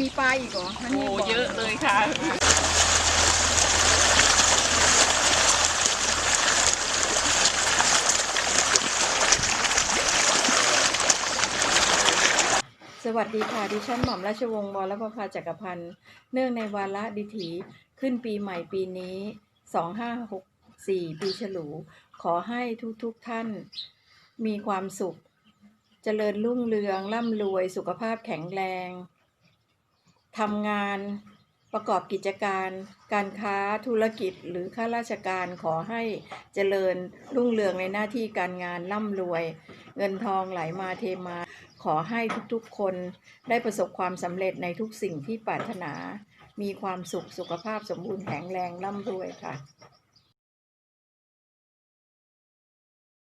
มีปลาอีกเหรอมันโอ้มีบ่เยอะเลยค่ะ สวัสดีค่ะ ดิฉันหม่อมราชวงศ์วรประภาจักรพันธ์ เนื่องในวาระดิถีขึ้นปีใหม่ปีนี้ 2564 ปีฉลู ขอให้ทุกๆทท่านมีความสุข เจริญรุ่งเรือง ร่ำรวย สุขภาพแข็งแรง ทำงานประกอบกิจการ การค้าธุรกิจหรือข้าราชการขอให้เจริญรุ่งเรืองในหน้าที่การงานร่ำรวย เงินทองไหลมาเทมา ขอให้ทุกๆคนได้ประสบความสำเร็จในทุกสิ่งที่ปรารถนา มีความสุขสุขภาพสมบูรณ์แข็งแรงร่ำรวยค่ะ